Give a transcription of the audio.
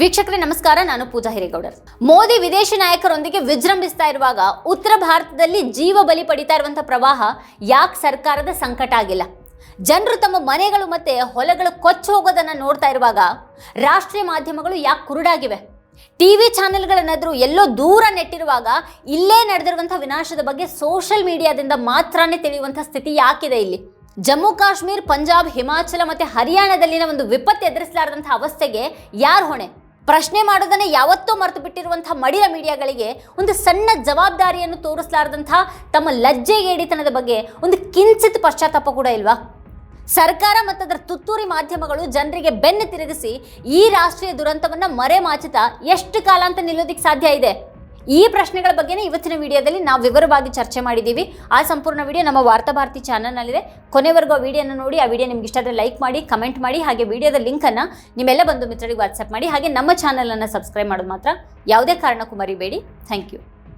ವೀಕ್ಷಕರೇ, ನಮಸ್ಕಾರ. ನಾನು ಪೂಜಾ ಹಿರೇಗೌಡರ್. ಮೋದಿ ವಿದೇಶಿ ನಾಯಕರೊಂದಿಗೆ ವಿಜೃಂಭಿಸ್ತಾ ಇರುವಾಗ ಉತ್ತರ ಭಾರತದಲ್ಲಿ ಜೀವ ಬಲಿ ಪಡಿತಾ ಇರುವಂತಹ ಪ್ರವಾಹ ಯಾಕೆ ಸರ್ಕಾರದ ಸಂಕಟ ಆಗಿಲ್ಲ? ಜನರು ತಮ್ಮ ಮನೆಗಳು ಮತ್ತೆ ಹೊಲಗಳು ಕೊಚ್ಚಿ ಹೋಗೋದನ್ನ ನೋಡ್ತಾ ಇರುವಾಗ ರಾಷ್ಟ್ರೀಯ ಮಾಧ್ಯಮಗಳು ಯಾಕೆ ಕುರುಡಾಗಿವೆ? ಟಿವಿ ಚಾನೆಲ್ಗಳನ್ನಾದರೂ ಎಲ್ಲೋ ದೂರ ನೆಟ್ಟಿರುವಾಗ ಇಲ್ಲೇ ನಡೆದಿರುವಂತಹ ವಿನಾಶದ ಬಗ್ಗೆ ಸೋಷಿಯಲ್ ಮೀಡಿಯಾದಿಂದ ಮಾತ್ರನೇ ತಿಳಿಯುವಂಥ ಸ್ಥಿತಿ ಯಾಕಿದೆ ಇಲ್ಲಿ? ಜಮ್ಮು, ಕಾಶ್ಮೀರ್, ಪಂಜಾಬ್, ಹಿಮಾಚಲ ಮತ್ತೆ ಹರಿಯಾಣದಲ್ಲಿನ ಒಂದು ವಿಪತ್ತು ಎದುರಿಸಲಾರದಂತಹ ಅವಸ್ಥೆಗೆ ಯಾರು ಹೊಣೆ? ಪ್ರಶ್ನೆ ಮಾಡೋದನ್ನೇ ಯಾವತ್ತೂ ಮರೆತು ಬಿಟ್ಟಿರುವಂಥ ಮಡಿಲ ಮೀಡಿಯಾಗಳಿಗೆ ಒಂದು ಸಣ್ಣ ಜವಾಬ್ದಾರಿಯನ್ನು ತೋರಿಸಲಾರದಂಥ ತಮ್ಮ ಲಜ್ಜೆಗೇಡಿತನದ ಬಗ್ಗೆ ಒಂದು ಕಿಂಚಿತ್ ಪಶ್ಚಾತ್ತಾಪ ಕೂಡ ಇಲ್ವಾ? ಸರ್ಕಾರ ಮತ್ತು ಅದರ ತುತ್ತೂರಿ ಮಾಧ್ಯಮಗಳು ಜನರಿಗೆ ಬೆನ್ನು ತಿರುಗಿಸಿ ಈ ರಾಷ್ಟ್ರೀಯ ದುರಂತವನ್ನ ಮರೆಮಾಚುತ್ತಾ ಎಷ್ಟು ಕಾಲ ಅಂತ ನಿಲ್ಲೋದಿಕ್ಕೆ ಸಾಧ್ಯ ಇದೆ? ಈ ಪ್ರಶ್ನೆಗಳ ಬಗ್ಗೆನೇ ಇವತ್ತಿನ ವಿಡಿಯೋದಲ್ಲಿ ನಾವು ವಿವರವಾಗಿ ಚರ್ಚೆ ಮಾಡಿದ್ದೀವಿ. ಆ ಸಂಪೂರ್ಣ ವಿಡಿಯೋ ನಮ್ಮ ವಾರ್ತಾ ಭಾರತಿ ಚಾನಲ್ನಲ್ಲಿದೆ. ಕೊನೆವರೆಗೂ ಆ ವಿಡಿಯೋನ ನೋಡಿ, ಆ ವಿಡಿಯೋ ನಿಮ್ಗೆ ಇಷ್ಟ ಆದರೆ ಲೈಕ್ ಮಾಡಿ, ಕಮೆಂಟ್ ಮಾಡಿ, ಹಾಗೆ ವಿಡಿಯೋದ ಲಿಂಕನ್ನು ನಿಮ್ಮೆಲ್ಲ ಬಂಧು ಮಿತ್ರರಿಗೆ ವಾಟ್ಸಪ್ ಮಾಡಿ, ಹಾಗೆ ನಮ್ಮ ಚಾನಲನ್ನು ಸಬ್ಸ್ಕ್ರೈಬ್ ಮಾಡೋದು ಮಾತ್ರ. ಯಾವುದೇ ಕಾರಣಕ್ಕೂ ಮರಿಬೇಡಿ. Thank you.